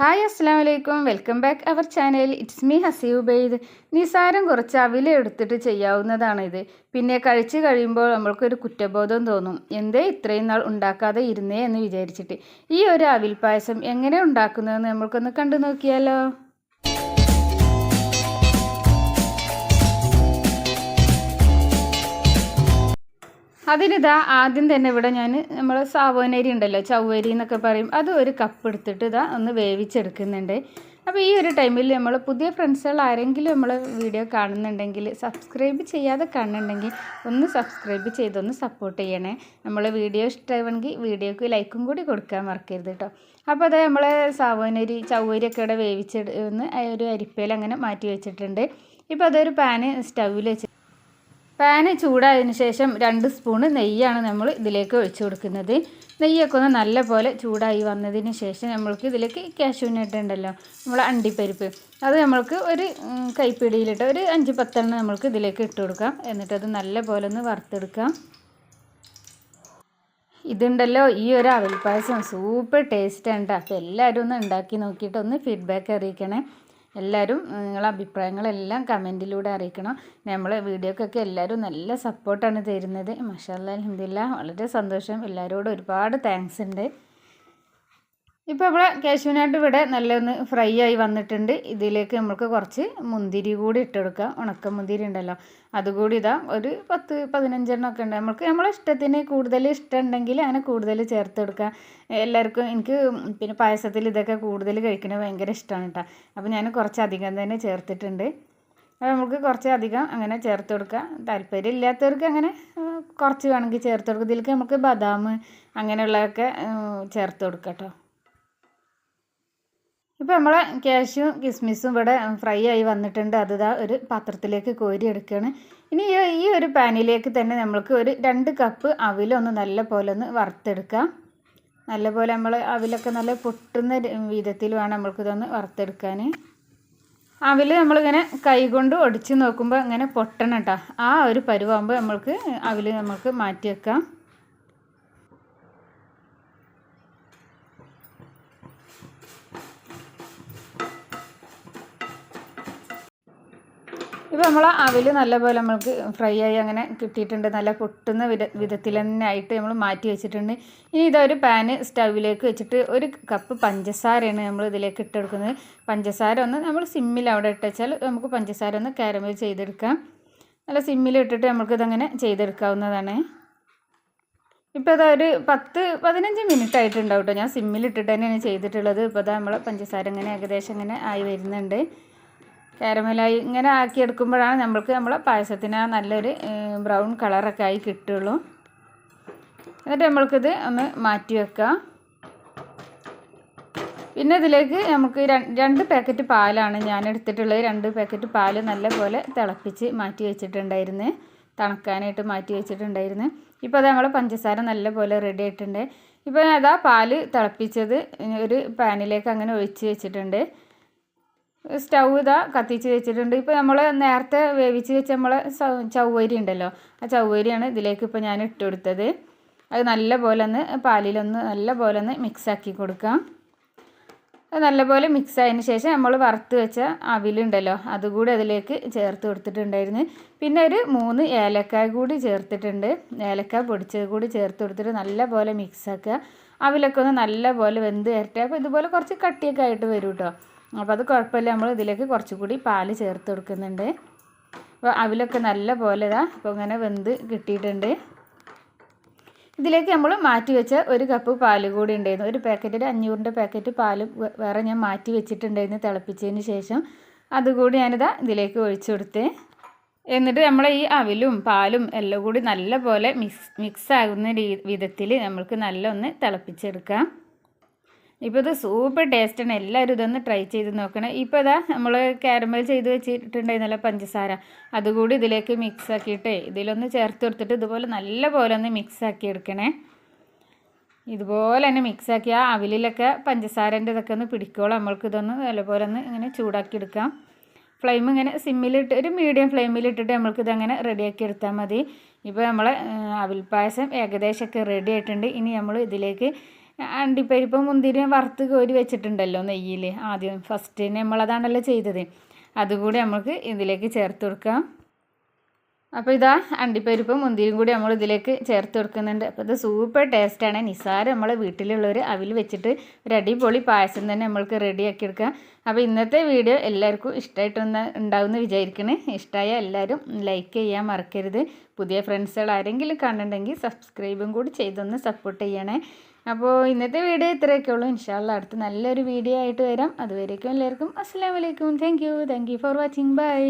Hi അസ്സാം വലൈക്കും welcome back our channel. It's me ഹസീബൈദ് നിസാരം കുറച്ച് അവില എടുത്തിട്ട് ചെയ്യാവുന്നതാണിത് പിന്നെ കഴിച്ച് കഴിയുമ്പോൾ നമ്മൾക്കൊരു കുറ്റബോധം തോന്നും. എന്തേ ഇത്രയും നാൾ ഉണ്ടാക്കാതെ ഇരുന്നേ എന്ന് വിചാരിച്ചിട്ട്. ഈ ഒരു അവിൽ പായസം എങ്ങനെ ഉണ്ടാക്കുന്നതെന്ന് നമ്മൾക്കൊന്ന് കണ്ടു നോക്കിയാലോ? അതിനിതാ ആദ്യം തന്നെ ഇവിടെ ഞാൻ നമ്മൾ സാവോനരി ഉണ്ടല്ലോ ചവ്വരി എന്നൊക്കെ പറയും. അത് ഒരു കപ്പ് എടുത്തിട്ട് ഇതാ ഒന്ന് വേവിച്ചെടുക്കുന്നുണ്ട്. അപ്പോൾ ഈ ഒരു ടൈമിൽ നമ്മൾ പുതിയ ഫ്രണ്ട്സുകൾ ആരെങ്കിലും നമ്മൾ വീഡിയോ കാണുന്നുണ്ടെങ്കിൽ സബ്സ്ക്രൈബ് ചെയ്യാതെ കാണുന്നുണ്ടെങ്കിൽ ഒന്ന് സബ്സ്ക്രൈബ് ചെയ്തൊന്ന് സപ്പോർട്ട് ചെയ്യണേ. നമ്മൾ വീഡിയോ ഇഷ്ടമാണെങ്കിൽ വീഡിയോക്ക് ലൈക്കും കൂടി കൊടുക്കാൻ മറക്കരുത് കേട്ടോ അപ്പോൾ അത് നമ്മൾ സാവോനരി ചവ്വരിയൊക്കെ ഇവിടെ വേവിച്ചെടുന്ന് ഒരു അരിപ്പയിൽ അങ്ങനെ മാറ്റി വെച്ചിട്ടുണ്ട്. ഇപ്പോൾ അതൊരു പാന് സ്റ്റൗവിൽ വെച്ച് പാന് ചൂടായതിനു ശേഷം രണ്ട് സ്പൂണ് നെയ്യാണ് നമ്മൾ ഇതിലേക്ക് ഒഴിച്ചു കൊടുക്കുന്നത്. നെയ്യൊക്കെ ഒന്ന് നല്ല പോലെ ചൂടായി വന്നതിന് ശേഷം നമ്മൾക്ക് ഇതിലേക്ക് കാശുവിനിട്ടുണ്ടല്ലോ നമ്മൾ അണ്ടിപ്പരിപ്പ് അത് നമ്മൾക്ക് ഒരു കൈപ്പിടിയിലിട്ട് ഒരു അഞ്ച് പത്തെണ്ണം നമ്മൾക്ക് ഇതിലേക്ക് ഇട്ട് കൊടുക്കാം. എന്നിട്ടത് നല്ല പോലെ ഒന്ന് വറുത്തെടുക്കാം. ഇതുണ്ടല്ലോ ഈ ഒരു അവൽ പായസം. സൂപ്പർ ടേസ്റ്റ് ഉണ്ട് അപ്പോൾ എല്ലാവരും ഒന്ന് ഉണ്ടാക്കി നോക്കിയിട്ട് ഒന്ന് ഫീഡ്ബാക്ക് അറിയിക്കണേ. എല്ലാവരും നിങ്ങളെ അഭിപ്രായങ്ങളെല്ലാം കമന്റിലൂടെ അറിയിക്കണം. നമ്മൾ വീഡിയോക്കൊക്കെ എല്ലാവരും നല്ല സപ്പോർട്ടാണ് തരുന്നത്. മഷാല്ല അലഹമില്ല വളരെ സന്തോഷം. എല്ലാവരോടും ഒരുപാട് താങ്ക്സ് ഉണ്ട്. ഇപ്പോൾ ഇവിടെ കാശുവിനായിട്ട് ഇവിടെ നല്ലൊന്ന് ഫ്രൈ ആയി വന്നിട്ടുണ്ട്. ഇതിലേക്ക് നമുക്ക് കുറച്ച് മുന്തിരി കൂടി ഇട്ടെടുക്കാം ഉണക്ക മുന്തിരി ഉണ്ടല്ലോ. അതുകൂടി ഇതാ ഒരു പത്ത് പതിനഞ്ചെണ്ണം ഒക്കെ ഉണ്ട്. നമുക്ക് നമ്മളെ ഇഷ്ടത്തിന് കൂടുതൽ ഇഷ്ടമുണ്ടെങ്കിൽ അങ്ങനെ കൂടുതൽ ചേർത്തെടുക്കാം എല്ലാവർക്കും എനിക്ക് പിന്നെ പായസത്തിൽ ഇതൊക്കെ കൂടുതൽ കഴിക്കുന്നത് ഭയങ്കര ഇഷ്ടമാണ് കേട്ടോ. അപ്പോൾ ഞാൻ കുറച്ച് അധികം തന്നെ ചേർത്തിട്ടുണ്ട്. അപ്പോൾ നമുക്ക് കുറച്ചധികം അങ്ങനെ ചേർത്ത് കൊടുക്കുക. താല്പര്യം ഇല്ലാത്തവർക്ക് അങ്ങനെ കുറച്ച് വേണമെങ്കിൽ ചേർത്ത് കൊടുക്കുക. ഇതിലേക്ക് നമുക്ക് ബദാം അങ്ങനെയുള്ളതൊക്കെ ചേർത്ത് കൊടുക്കാം കേട്ടോ. ഇപ്പോൾ നമ്മൾ കാഷ്യും കിസ്മിസും ഇവിടെ ഫ്രൈ ആയി വന്നിട്ടുണ്ട്. അത് ഇതാ ഒരു പാത്രത്തിലേക്ക് കോരി എടുക്കുകയാണ് ഇനി ഈ ഒരു പാനിലേക്ക് തന്നെ നമ്മൾക്ക് ഒരു രണ്ട് കപ്പ് അവിലൊന്ന് നല്ല പോലെ ഒന്ന് വറുത്തെടുക്കാം. നല്ല പോലെ നമ്മൾ അവിലൊക്കെ നല്ല പൊട്ടുന്ന വിധത്തിൽ വേണം നമ്മൾക്കിതൊന്ന് വറുത്തെടുക്കാൻ. അവിൽ നമ്മളിങ്ങനെ കൈകൊണ്ട് ഒടിച്ച് നോക്കുമ്പോൾ ഇങ്ങനെ പൊട്ടണം കേട്ടോ ആ ഒരു പരുവാകുമ്പോൾ നമ്മൾക്ക് അവിൽ നമുക്ക് മാറ്റി വെക്കാം. ഇപ്പോൾ നമ്മൾ അവിൽ നല്ലപോലെ നമ്മൾക്ക് ഫ്രൈ ആയി അങ്ങനെ കിട്ടിയിട്ടുണ്ട്. നല്ല പൊട്ടുന്ന വിധ വിധത്തിൽ തന്നെ ആയിട്ട് നമ്മൾ മാറ്റി വെച്ചിട്ടുണ്ട്. ഇനി ഇതൊരു പാന് സ്റ്റൗവിലേക്ക് വെച്ചിട്ട് ഒരു കപ്പ് പഞ്ചസാരയാണ് നമ്മൾ ഇതിലേക്ക് ഇട്ടെടുക്കുന്നത് പഞ്ചസാര ഒന്ന് നമ്മൾ സിമ്മിൽ അവിടെ ഇട്ടുവെച്ചാൽ നമുക്ക് പഞ്ചസാര ഒന്ന് കാരമൽ ചെയ്തെടുക്കാം. നല്ല സിമ്മിൽ ഇട്ടിട്ട് നമുക്കിതങ്ങനെ ചെയ്തെടുക്കാവുന്നതാണ്. ഇപ്പോൾ അതാ ഒരു പത്ത് പതിനഞ്ച് മിനിറ്റ് ആയിട്ടുണ്ടാവും കേട്ടോ ഞാൻ സിമ്മിൽ ഇട്ടിട്ട് തന്നെയാണ് ചെയ്തിട്ടുള്ളത്. ഇപ്പോൾ അതാ നമ്മൾ പഞ്ചസാര ഇങ്ങനെ ഏകദേശം ഇങ്ങനെ ആയി വരുന്നുണ്ട്. കാരമലായി ഇങ്ങനെ ആക്കിയെടുക്കുമ്പോഴാണ് നമ്മൾക്ക് നമ്മളെ പായസത്തിന് ആ നല്ലൊരു ബ്രൗൺ കളറൊക്കെ ആയി കിട്ടുള്ളൂ. എന്നിട്ട് നമ്മൾക്കിത് ഒന്ന് മാറ്റി വെക്കാം. പിന്നെ ഇതിലേക്ക് നമുക്ക് രണ്ട് പാക്കറ്റ് പാലാണ് ഞാൻ എടുത്തിട്ടുള്ളത്. രണ്ട് പാക്കറ്റ് പാൽ നല്ലപോലെ തിളപ്പിച്ച് മാറ്റി വെച്ചിട്ടുണ്ടായിരുന്നു. തണുക്കാനായിട്ട് മാറ്റി വെച്ചിട്ടുണ്ടായിരുന്നു. ഇപ്പോൾ അത് നമ്മൾ പഞ്ചസാര നല്ലപോലെ റെഡി ആയിട്ടുണ്ട്. ഇപ്പോൾ അതാ പാൽ തിളപ്പിച്ചത് ഒരു പാനിലേക്ക് അങ്ങനെ ഒഴിച്ച് വെച്ചിട്ടുണ്ട്. സ്റ്റൗ ഇതാ കത്തിച്ച് വെച്ചിട്ടുണ്ട്. ഇപ്പോൾ നമ്മൾ നേരത്തെ വേവിച്ച് വെച്ച നമ്മളെ ചവ്വരി ഉണ്ടല്ലോ ആ ചവ്വരിയാണ് ഇതിലേക്ക് ഇപ്പോൾ ഞാൻ ഇട്ട് കൊടുത്തത്. അത് നല്ല പോലെ ഒന്ന് പാലിലൊന്ന് നല്ല പോലെ ഒന്ന് മിക്സാക്കി കൊടുക്കാം. അത് നല്ലപോലെ മിക്സ് ആയതിന് ശേഷം നമ്മൾ വറുത്ത് വെച്ച അവിലുണ്ടല്ലോ അതുകൂടി അതിലേക്ക് ചേർത്ത് കൊടുത്തിട്ടുണ്ടായിരുന്നു. പിന്നെ ഒരു മൂന്ന് ഏലക്കായ കൂടി ചേർത്തിട്ടുണ്ട്. ഏലക്കായ പൊടിച്ചത് കൂടി ചേർത്ത് കൊടുത്തിട്ട് നല്ല പോലെ മിക്സാക്കുക അവിലൊക്കെ ഒന്ന് നല്ല പോലെ വെന്ത് വരട്ടെ. അപ്പോൾ ഇതുപോലെ കുറച്ച് കട്ടിയൊക്കെ ആയിട്ട് വരും കേട്ടോ അപ്പോൾ അത് കുഴപ്പമില്ല. നമ്മൾ ഇതിലേക്ക് കുറച്ചുകൂടി പാൽ ചേർത്ത് കൊടുക്കുന്നുണ്ട്. അപ്പോൾ അവിലൊക്കെ നല്ല പോലെ ഇതാ അപ്പോൾ ഇങ്ങനെ വെന്ത് കിട്ടിയിട്ടുണ്ട്. ഇതിലേക്ക് നമ്മൾ മാറ്റി വെച്ച ഒരു കപ്പ് പാൽ കൂടി ഉണ്ടായിരുന്നു. ഒരു പാക്കറ്റിൽ അഞ്ഞൂറിന്റെ പാക്കറ്റ് പാൽ വേറെ ഞാൻ മാറ്റി വെച്ചിട്ടുണ്ടായിരുന്നു തിളപ്പിച്ചതിന് ശേഷം. അതുകൂടി ഞാനിതാ ഇതിലേക്ക് ഒഴിച്ചു കൊടുത്തേ. എന്നിട്ട് നമ്മൾ ഈ അവിലും പാലും എല്ലാം കൂടി നല്ല പോലെ മിക്സ് മിക്സ് ആകുന്ന വിധത്തിൽ നമ്മൾക്ക് നല്ല ഒന്ന് തിളപ്പിച്ചെടുക്കാം. ഇപ്പോൾ ഇത് സൂപ്പർ ടേസ്റ്റാണ് എല്ലാവരും ഇതൊന്ന് ട്രൈ ചെയ്ത് നോക്കണം. ഇപ്പോൾ ഇതാ നമ്മൾ കാരമൽ ചെയ്ത് വെച്ചിട്ടുണ്ടായിരുന്നല്ലോ പഞ്ചസാര. അതുകൂടി ഇതിലേക്ക് മിക്സ് ആക്കിയിട്ട് ഇതിലൊന്ന് ചേർത്ത് കൊടുത്തിട്ട് ഇതുപോലെ നല്ല പോലെ ഒന്ന് മിക്സ് ആക്കി എടുക്കണേ. ഇതുപോലെ തന്നെ മിക്സ് ആക്കി ആ അവിലൊക്കെ പഞ്ചസാരന്റെ ഇതൊക്കെ ഒന്ന് പിടിക്കോളാം. നമ്മൾക്ക് ഇതൊന്ന് നല്ലപോലെ ഒന്ന് ഇങ്ങനെ ചൂടാക്കി എടുക്കാം. ഫ്ലെയിം ഇങ്ങനെ സിമ്മിലിട്ട് ഒരു മീഡിയം ഫ്ലെയിമിലിട്ടിട്ട് നമ്മൾക്ക് ഇതങ്ങനെ റെഡിയാക്കി എടുത്താൽ മതി. ഇപ്പോൾ നമ്മൾ അവിൽ പായസം ഏകദേശമൊക്കെ റെഡി ആയിട്ടുണ്ട്. ഇനി നമ്മൾ ഇതിലേക്ക് അണ്ടിപ്പരിപ്പും മുന്തിരിയും വറുത്ത് കോരി വെച്ചിട്ടുണ്ടല്ലോ നെയ്യിൽ ആദ്യം. ഫസ്റ്റ് നമ്മളതാണല്ലോ ചെയ്തത്. അതുകൂടി നമുക്ക് ഇതിലേക്ക് ചേർത്ത് കൊടുക്കാം. അപ്പോൾ ഇതാ അണ്ടിപ്പരിപ്പ് മുന്തിരിയും കൂടി നമ്മൾ ഇതിലേക്ക് ചേർത്ത് കൊടുക്കുന്നുണ്ട്. അപ്പോൾ ഇത് സൂപ്പർ ടേസ്റ്റാണ് നിസാരം നമ്മളെ വീട്ടിലുള്ളവർ അവിൽ വെച്ചിട്ട് ഒരു അടിപൊളി പായസം തന്നെ നമ്മൾക്ക് റെഡിയാക്കി എടുക്കാം. അപ്പോൾ ഇന്നത്തെ വീഡിയോ എല്ലാവർക്കും ഇഷ്ടമായിട്ടൊന്ന് ഉണ്ടാവുമെന്ന് വിചാരിക്കണേ. ഇഷ്ടമായ എല്ലാവരും ലൈക്ക് ചെയ്യാൻ മറക്കരുത്. പുതിയ ഫ്രണ്ട്സുകൾ ആരെങ്കിലും കാണുന്നുണ്ടെങ്കിൽ സബ്സ്ക്രൈബും കൂടി ചെയ്തൊന്ന് സപ്പോർട്ട് ചെയ്യണേ. അപ്പോൾ ഇന്നത്തെ വീഡിയോ ഇത്രയൊക്കെ ഉള്ളൂ. ഇൻഷാല്ല അടുത്ത് നല്ലൊരു വീഡിയോ ആയിട്ട് വരാം. അതുവരേക്കും എല്ലാവർക്കും അസ്സാം വലൈക്കും thank you thank you for watching bye